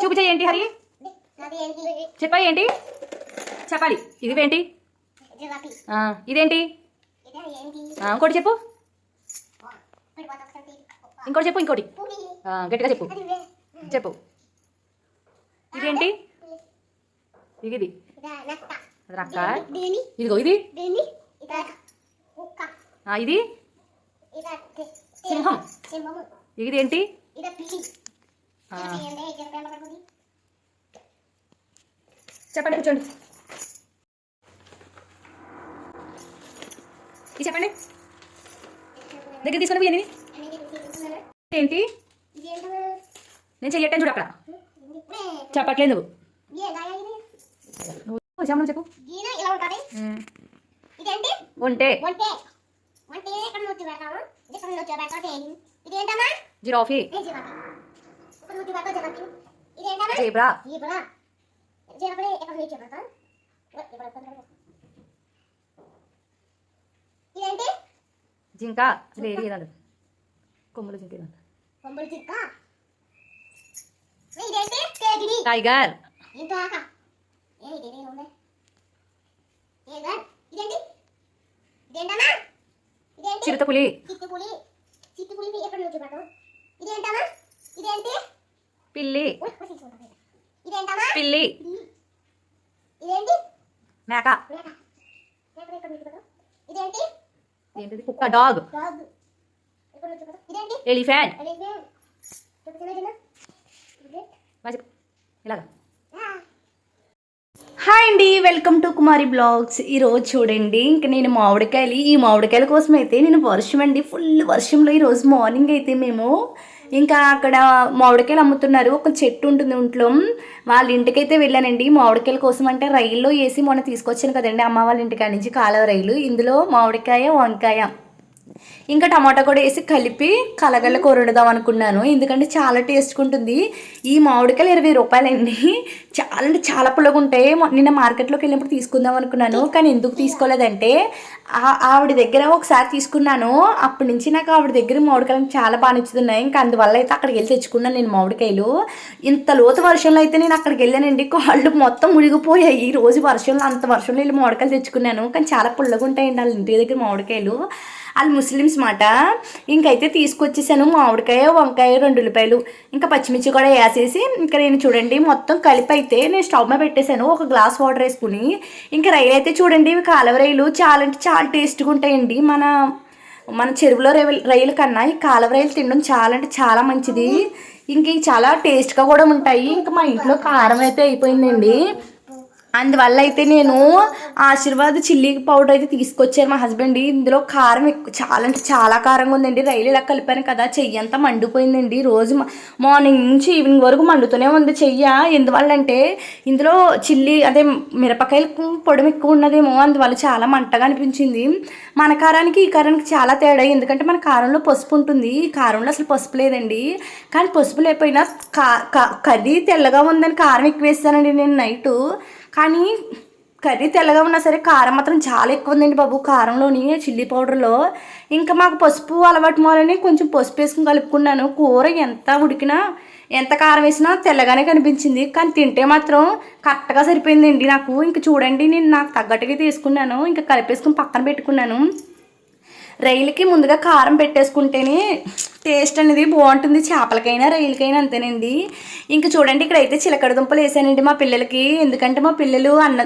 చూపించే ఏంటి హరి. చెప్పా ఏంటి చెప్పాలి. ఇది ఏంటి ఇదేంటి? ఇంకోటి చెప్పు. ఇంకోటి చెప్పు ఇంకోటి. గట్టిగా చెప్పు. చెప్పు. ఇదేంటి? ఇది రక్క ఇదిగో ఇది. ఇది. సింహం. ఇది ఏంటి చెప్పండి కూర్చోండి. ఇది చెప్పండి. దగ్గర తీసుకొని పోయి ఏంటి నేను చెయ్యట్టాను చూడు అక్కడ. చెప్పట్లేదు నువ్వు. నువ్వు చెప్పు ఇదేంటి? ఉంటే జిరాఫీ? జీబ్రా. జీబరా. జీబరా ఎక్కడ ఇక్కడ పెడతాం. ఇదేంటి? జింక. లేదు ఏదండి కొమ్ములు జింక చిక్క ఇదేంటి? తేగిడి టైగర్. ఏంటో ఆక ఏ ఇదేనే ఉంది. ఏగా ఇదేంటి? ఇదేంటమ్మా? ఇదేంటి? చిరుతపులి. చిట్టుపులి చిట్టుపులి ఎక్కడ నుంచి పెడతాం ఇదేంటమ్మా? ఇదేంటి? పిల్లి. పిల్లి. మేక. ఏంటిది కుక్క డాగ్. ఎలిఫెంట్. ఇలాగా. హాయ్ అండి. Welcome to Kumari blogs. ఈరోజు చూడండి ఇంక నేను మామిడికాయలు. ఈ మామిడికాయల కోసం అయితే నేను వర్షం అండి. ఫుల్ వర్షంలో ఈరోజు మార్నింగ్ అయితే మేము ఇంకా అక్కడ మామిడికాయలు అమ్ముతున్నారు. ఒక చెట్టు ఉంటుంది ఇంట్లో వాళ్ళ ఇంటికైతే వెళ్ళానండి. మామిడికాయల కోసం అంటే రైల్లో వేసి మొన్న తీసుకొచ్చాను కదండి. అమ్మ వాళ్ళ ఇంటికాడ నుంచి కాలువ రైలు. ఇందులో మామిడికాయ వంకాయ. ఇంకా టమాటా కూడా వేసి కలిపి కలగల కూర అనుకున్నాను. ఎందుకంటే చాలా టేస్ట్గా ఉంటుంది. ఈ మామిడికాయలు ఇరవై రూపాయలండి. చాలా అంటే చాలా పుల్లగా ఉంటాయి. నిన్న మార్కెట్లోకి వెళ్ళినప్పుడు తీసుకుందాం అనుకున్నాను. కానీ ఎందుకు తీసుకోలేదంటే ఆవిడ దగ్గర ఒకసారి తీసుకున్నాను. అప్పటి నుంచి నాకు ఆవిడ దగ్గర మామిడికాయలు చాలా బాగా నచ్చుతున్నాయి. ఇంకా అందువల్ల అయితే అక్కడికి వెళ్ళి తెచ్చుకున్నాను నేను మామిడికాయలు. ఇంత లోతు వర్షంలో అయితే నేను అక్కడికి వెళ్ళానండి. కాళ్ళు మొత్తం మునిగిపోయాయి. ఈ రోజు వర్షంలో అంత వర్షంలో వెళ్ళి మామిడికాయలు తెచ్చుకున్నాను. కానీ చాలా పుల్లగా ఉంటాయండి వాళ్ళ ఇంటి దగ్గర మామిడికాయలు. వాళ్ళు ముస్లిమ్స్ మాట. ఇంకైతే తీసుకొచ్చేసాను మామిడికాయ వంకాయ రెండు ఉల్లిపాయలు. ఇంకా పచ్చిమిర్చి కూడా వేసేసి ఇంకా నేను చూడండి మొత్తం కలిపి అయితే నేను స్టవ్ మీద పెట్టేశాను. ఒక గ్లాస్ వాటర్ వేసుకుని ఇంకా రైలు అయితే చూడండి ఇవి కాలువ రైలు చాలా అంటే చాలా టేస్ట్గా ఉంటాయండి. మన మన చెరువులో రైలు కన్నా ఈ కాలువ రైలు తినడం చాలా అంటే చాలా మంచిది. ఇంక చాలా టేస్ట్గా కూడా ఉంటాయి. ఇంకా మా ఇంట్లో కారం అయితే అయిపోయిందండి. అందువల్ల అయితే నేను ఆశీర్వాద్ చిల్లీ పౌడర్ అయితే తీసుకొచ్చాను మా హస్బెండ్. ఇందులో కారం ఎక్కువ చాలా అంటే చాలా కారంగా ఉందండి. రైలు ఇలా కలిపాను కదా చెయ్యి అంతా మండిపోయిందండి. రోజు మార్నింగ్ నుంచి ఈవినింగ్ వరకు మండుతూనే ఉంది చెయ్య. ఎందువల్ల అంటే ఇందులో చిల్లీ అదే మిరపకాయలకు పొడి ఎక్కువ ఉన్నదేమో అందువల్ల చాలా మంటగా అనిపించింది. మన కారానికి ఈ కారానికి చాలా తేడా. ఎందుకంటే మన కారంలో పసుపు ఉంటుంది. ఈ కారంలో అసలు పసుపు లేదండి. కానీ పసుపు లేకపోయినా కా కా- కర్రీ తెల్లగా ఉందని కారం ఎక్కువ వేస్తానండి నేను నైటు. కానీ కర్రీ తెల్లగా ఉన్నా సరే కారం మాత్రం చాలా ఎక్కువ ఉందండి బాబు. కారంలోని చిల్లీ పౌడర్లో ఇంకా మాకు పసుపు అలవాటు మూలని కొంచెం పసుపు వేసుకుని కలుపుకున్నాను. కూర ఎంత ఉడికినా ఎంత కారం వేసినా తెల్లగానే కనిపించింది. కానీ తింటే మాత్రం కరెక్ట్గా సరిపోయిందండి నాకు. ఇంక చూడండి నేను నాకు తగ్గట్టుగా తీసుకున్నాను. ఇంకా కలిపేసుకుని పక్కన పెట్టుకున్నాను. రైలుకి ముందుగా కారం పెట్టేసుకుంటేనే టేస్ట్ అనేది బాగుంటుంది. చేపలకైనా రైలుకైనా అంతేనండి. ఇంకా చూడండి ఇక్కడైతే చిలకడ దుంపలు వేసానండి మా పిల్లలకి. ఎందుకంటే మా పిల్లలు అన్న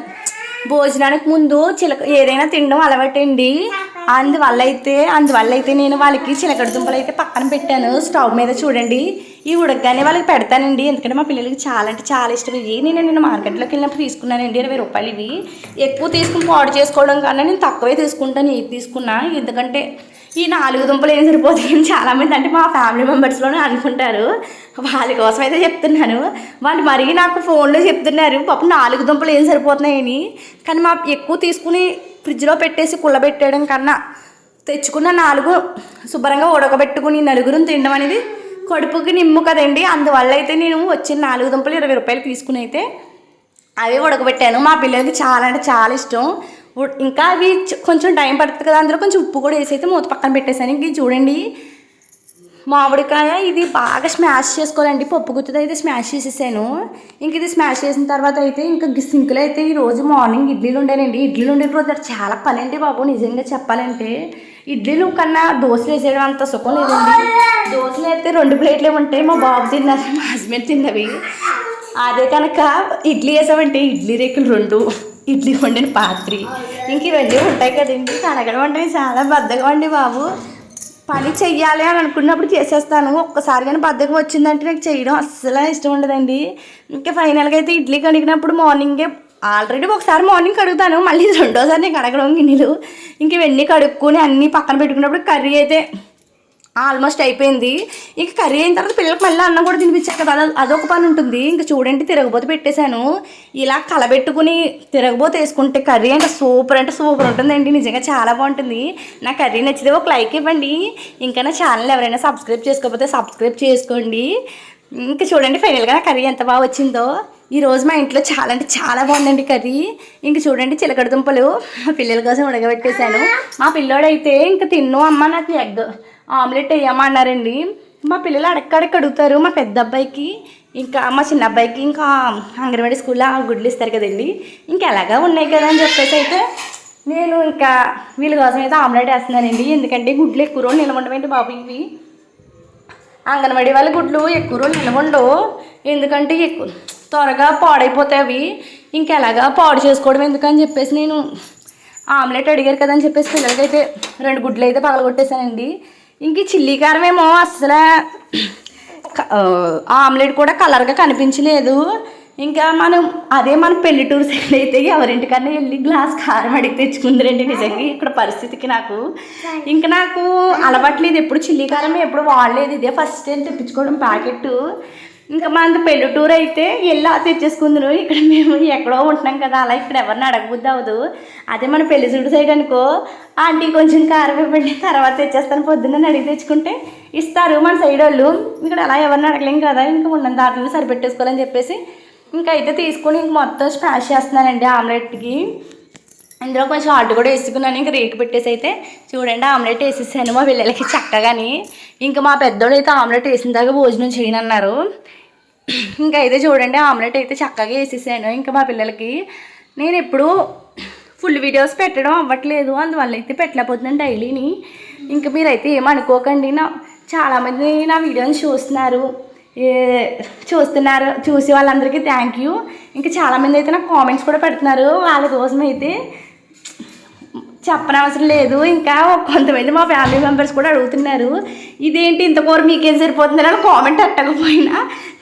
భోజనానికి ముందు చిలక ఏదైనా తినడం అలవాటండి. అందువల్ల అయితే అందువల్ల అయితే నేను వాళ్ళకి చిలకడ దుంపలు అయితే పక్కన పెట్టాను. స్టవ్ మీద చూడండి. ఈ ఉడకగానే వాళ్ళకి పెడతానండి. ఎందుకంటే మా పిల్లలకి చాలా అంటే చాలా ఇష్టం. ఇవి నేను నేను మార్కెట్లోకి వెళ్ళినప్పుడు తీసుకున్నానండి. ఇరవై రూపాయలు ఇవి. ఎక్కువ తీసుకుని పాడు చేసుకోవడం కన్నా నేను తక్కువే తీసుకుంటాను. ఇవి తీసుకున్నా ఎందుకంటే ఈ నాలుగు దుంపలు ఏం సరిపోతాయి అని చాలామంది అంటే మా ఫ్యామిలీ మెంబర్స్లోనే అనుకుంటారు. వాళ్ళ కోసం అయితే చెప్తున్నాను. వాళ్ళు మరీ నాకు ఫోన్లో చెప్తున్నారు. పాపం నాలుగు దుంపలు ఏం సరిపోతున్నాయని. కానీ మా ఎక్కువ తీసుకుని ఫ్రిడ్జ్లో పెట్టేసి కుళ్ళబెట్టేయడం కన్నా తెచ్చుకున్న నాలుగు శుభ్రంగా ఉడకబెట్టుకుని నలుగురు తినడం అనేది కడుపుకి నిమ్ము కదండి. అందువల్ల అయితే నేను వచ్చిన నాలుగు దుంపలు ఇరవై రూపాయలు తీసుకుని అయితే అవి ఉడకబెట్టాను. మా పిల్లలకి చాలా అంటే చాలా ఇష్టం. ఇంకా అవి కొంచెం టైం పడుతుంది కదా అందులో కొంచెం ఉప్పు కూడా వేసి అయితే మూత పక్కన పెట్టేశాను. ఇంక చూడండి. మామిడికాయ ఇది బాగా స్మాష్ చేసుకోవాలండి. పప్పు గుత్తితో అయితే స్మాష్ చేసేసాను. ఇంక ఇది స్మాష్ చేసిన తర్వాత అయితే ఇంకా సింకులో అయితే ఈ రోజు మార్నింగ్ ఇడ్లీలు ఉండేనండి ఇడ్లీలు ఉండే రోజు చాలా పని అండి బాబు నిజంగా చెప్పాలంటే. ఇడ్లీలు కన్నా దోశలు వేసేయడం అంత సుఖం లేదండి. దోశలు అయితే రెండు ప్లేట్లే ఉంటాయి మా బాబు తిన్నారు మా హస్బెండ్ తిన్నవి. అదే కనుక ఇడ్లీ వేసామంటే ఇడ్లీ రేకులు రెండు ఇడ్లీ వండిన పాత్రి. ఇంక ఇవన్నీ ఉంటాయి కదండి. కడగడం అంటే చాలా బద్దగా అండి బాబు. పని చెయ్యాలి అని అనుకున్నప్పుడు చేసేస్తాను. ఒక్కసారి కానీ బద్దకం వచ్చిందంటే నాకు చేయడం అస్సలు ఇష్టం ఉండదండి. ఇంకా ఫైనల్గా అయితే ఇడ్లీ కడిగినప్పుడు మార్నింగే ఆల్రెడీ ఒకసారి మార్నింగ్ కడుగుతాను. మళ్ళీ రెండోసారి నేను కడగడం గిన్నెలు. ఇంక ఇవన్నీ కడుక్కొని అన్నీ పక్కన పెట్టుకున్నప్పుడు కర్రీ అయితే ఆల్మోస్ట్ అయిపోయింది. ఇంక కర్రీ అయిన తర్వాత పిల్లలకు మళ్ళీ అన్నం కూడా తినిపించారు కదా. అదొక పని ఉంటుంది. ఇంక చూడండి తిరగబోత పెట్టేశాను. ఇలా కలబెట్టుకుని తిరగబోత వేసుకుంటే కర్రీ అంటే సూపర్ అంటే సూపర్ ఉంటుందండి. నిజంగా చాలా బాగుంటుంది. నా కర్రీ నచ్చితే ఒక లైక్ ఇవ్వండి. ఇంకా నా ఛానల్ ఎవరైనా సబ్స్క్రైబ్ చేసుకోకపోతే సబ్స్క్రైబ్ చేసుకోండి. ఇంకా చూడండి ఫైనల్గా నా కర్రీ ఎంత బాగా వచ్చిందో. ఈరోజు మా ఇంట్లో చాలా అంటే చాలా బాగుందండి కర్రీ. ఇంక చూడండి చిలకడ దుంపలు మా పిల్లల కోసం ఉడకబెట్టేశాను. మా పిల్లోడైతే ఇంక తిన్ను అమ్మ నాకు ఎగ్ ఆమ్లెట్ వేయమన్నారండి మా పిల్లలు అడక్కడక్క అడుగుతారు మా పెద్ద అబ్బాయికి ఇంకా మా చిన్న అబ్బాయికి ఇంకా అంగన్వాడీ స్కూల్లో గుడ్లు ఇస్తారు కదండి. ఇంకా ఎలాగా ఉన్నాయి కదా అని చెప్పేసి అయితే నేను ఇంకా వీళ్ళ కోసం అయితే ఆమ్లెట్ వేస్తున్నానండి. ఎందుకంటే గుడ్లు ఎక్కువ రోజులు నిలబడమేంటి బాబు ఇవి. అంగన్వాడీ వాళ్ళ గుడ్లు ఎక్కువ రోజులు నిలవండవు. ఎందుకంటే ఎక్కువ త్వరగా పాడైపోతాయి అవి. ఇంకెలాగా పాడు చేసుకోవడం ఎందుకని చెప్పేసి నేను ఆమ్లెట్ అడిగారు కదా అని చెప్పేసి పిల్లలకైతే రెండు గుడ్లు అయితే పగలగొట్టేశానండి. ఇంక చిల్లీ కారం ఏమో అసలు ఆమ్లెట్ కూడా కలర్గా కనిపించలేదు. ఇంకా మనం అదే మన పెళ్ళిటూరు సైడ్ అయితే ఎవరింటికన్నా వెళ్ళి గ్లాస్ కారం అడిగి తెచ్చుకుందరండి నిజంగా ఇక్కడ పరిస్థితికి నాకు. ఇంకా నాకు అలవాట్లేదు. ఎప్పుడు చిల్లీ కారం ఎప్పుడు వాడలేదు. ఇదే ఫస్ట్ టైం తెప్పించుకోవడం ప్యాకెట్ ఇంకా మనది పెళ్ళిటూరు అయితే వెళ్ళి అది తెచ్చేసుకుందరు ఇక్కడ మేము ఎక్కడో ఉంటున్నాం కదా అలా ఇక్కడ ఎవరిని అడగబుద్ది అవ్వదు. అదే మన పెళ్ళి చూడు సైడ్ అనుకో. ఆంటీ కొంచెం కారం ఇవ్వండి తర్వాత తెచ్చేస్తాను పొద్దున్న అడిగి తెచ్చుకుంటే ఇస్తారు మన సైడ్ వాళ్ళు. ఇక్కడ అలా ఎవరిని అడగలేం కదా ఇంకా ఉన్న దాంట్లో సరిపెట్టేసుకోవాలని చెప్పేసి. ఇంకా అయితే తీసుకొని ఇంక మొత్తం స్ప్రాష్ చేస్తున్నానండి ఆమ్లెట్కి. ఇందులో కొంచెం ఆల్ట్ కూడా వేసుకున్నాను. ఇంకా రేకు పెట్టేసి అయితే చూడండి ఆమ్లెట్ వేసేసాను మా పిల్లలకి చక్కగాని. ఇంకా మా పెద్దోడు అయితే ఆమ్లెట్ వేసిన దాకా భోజనం చేయనన్నారు. ఇంకా అయితే చూడండి ఆమ్లెట్ అయితే చక్కగా వేసేసాను. ఇంకా మా పిల్లలకి నేను ఎప్పుడు ఫుల్ వీడియోస్ పెట్టడం అవ్వట్లేదు. అందువల్ల అయితే పెట్టలేకపోతున్నాను డైలీని. ఇంకా మీరైతే ఏమనుకోకండి నా చాలామంది నా వీడియోని చూస్తున్నారు. ఏ చూస్తున్నారు. చూసి వాళ్ళందరికీ థ్యాంక్ యూ ఇంకా చాలామంది అయితే నాకు కామెంట్స్ కూడా పెడుతున్నారు. వాళ్ళ కోసం అయితే చెప్పనవసరం లేదు. ఇంకా కొంతమంది మా ఫ్యామిలీ మెంబర్స్ కూడా అడుగుతున్నారు ఇదేంటి ఇంత కూర మీకేం సరిపోతుంది? అని కామెంట్ అట్టకపోయినా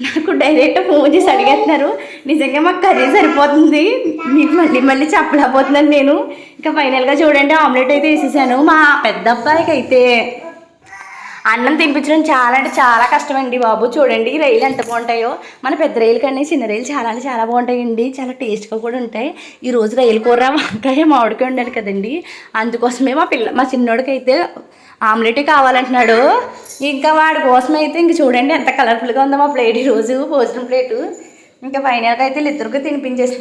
నాకు డైరెక్ట్ ఫోన్ చేసి అడిగేస్తున్నారు. నిజంగా మాకు కర్రీ సరిపోతుంది. మీకు మళ్ళీ మళ్ళీ చెప్పలేకపోతున్నాను నేను. ఇంకా ఫైనల్గా చూడండి ఆమ్లెట్ అయితే వేసేసాను. మా పెద్ద అబ్బాయికి అయితే అన్నం తినిపించడం చాలా అంటే చాలా కష్టమండి బాబు. చూడండి ఈ రైలు ఎంత బాగుంటాయో. మన పెద్ద రైలు కన్నా చిన్న రైలు చాలా అంటే చాలా బాగుంటాయండి. చాలా టేస్ట్గా కూడా ఉంటాయి. ఈ రోజు రైలు కూర వంకాయ మామిడికాయ ఉండాలి కదండి. అందుకోసమే మా పిల్ల మా చిన్నోడికి అయితే ఆమ్లెటే కావాలంటున్నాడు. ఇంకా వాడి కోసం అయితే ఇంక చూడండి ఎంత కలర్ఫుల్గా ఉందో మా ప్లేట్ ఈరోజు భోజనం ప్లేటు. ఇంకా ఫైనల్గా అయితే వీళ్ళిద్దరికి తినిపించేసి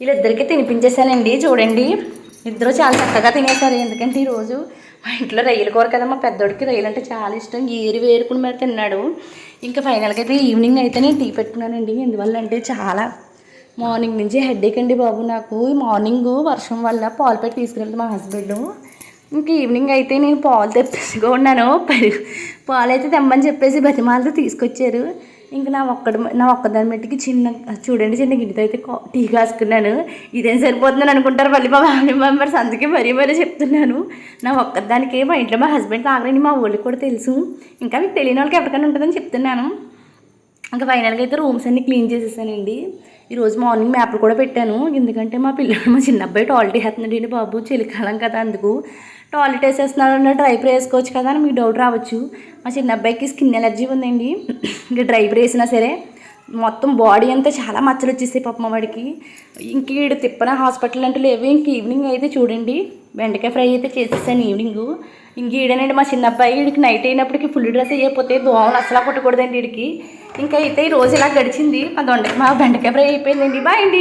వీళ్ళిద్దరికీ తినిపించేశానండి చూడండి. ఇద్దరు చాలా చక్కగా తినేశారు. ఎందుకంటే ఈరోజు మా ఇంట్లో రొయ్యలు కూర కదా మా పెద్దోడికి రొయ్యలు అంటే చాలా ఇష్టం. ఏరి వేరుకుని మరి తిన్నాడు. ఇంకా ఫైనల్గా అయితే ఈవినింగ్ అయితే నేను టీ పెట్టుకున్నానండి. ఎందువల్ల అంటే చాలా మార్నింగ్ నుంచి హెడేక్ అండి బాబు నాకు. మార్నింగ్ వర్షం వల్ల పాలు పెట్టి తీసుకురెళ్తే మా హస్బెండ్. ఇంక ఈవినింగ్ అయితే నేను పాలు తెప్పించుకున్నాను పెరుగు పాలు అయితే తెమ్మని చెప్పేసి బతిమాలతో తీసుకొచ్చారు. ఇంకా నా ఒక్కడి నా ఒక్కదాని మట్టికి చిన్న చూడండి చిన్న గిన్నెతో అయితే టీ కాసుకున్నాను. ఇదేం సరిపోతుందని అనుకుంటారు మళ్ళీ మా ఫ్యామిలీ మెంబర్స్ అందుకే మరీ మరీ చెప్తున్నాను. నా ఒక్కదానికి మా ఇంట్లో మా హస్బెండ్ తాగలేని మా ఊళ్ళకి కూడా తెలుసు. ఇంకా మీకు తెలియని వాళ్ళకి ఎవరికైనా ఉంటుందని చెప్తున్నాను. ఇంకా ఫైనల్గా అయితే రూమ్స్ అన్ని క్లీన్ చేసేసానండి. ఈరోజు మార్నింగ్ మ్యాప్లు కూడా పెట్టాను. ఎందుకంటే మా పిల్లలు మా చిన్న అబ్బాయి టాల్టీ వేస్తున్నాడు బాబు. చలికాలం కదా అందుకు. టాయిలెట్ వేసేస్తున్నాడు అన్న డ్రైపర్ వేసుకోవచ్చు కదా అని మీకు డౌట్ రావచ్చు. మా చిన్న అబ్బాయికి స్కిన్ ఎలర్జీ ఉందండి. ఇంకా డ్రైపర్ వేసినా సరే మొత్తం బాడీ అంతా చాలా మచ్చలు వచ్చేసాయి పాప వాడికి. ఇంక ఈడు తిప్పన హాస్పిటల్ అంటే లేవు. ఇంక ఈవినింగ్ అయితే చూడండి. బెండకాయ ఫ్రై అయితే చేసేసాను ఈవినింగ్ ఇంక ఈడనండి మా చిన్న అబ్బాయి వీడికి నైట్ అయినప్పటికీ ఫుల్ డ్రెస్ అయిపోతే దోమలు అసలు కొట్టకూడదండి వీడికి ఇంకా అయితే ఈ రోజు ఇలా గడిచింది. మా దొండ మా బెండకాయ ఫ్రై అయిపోయిందండి. బాయ్ అండి.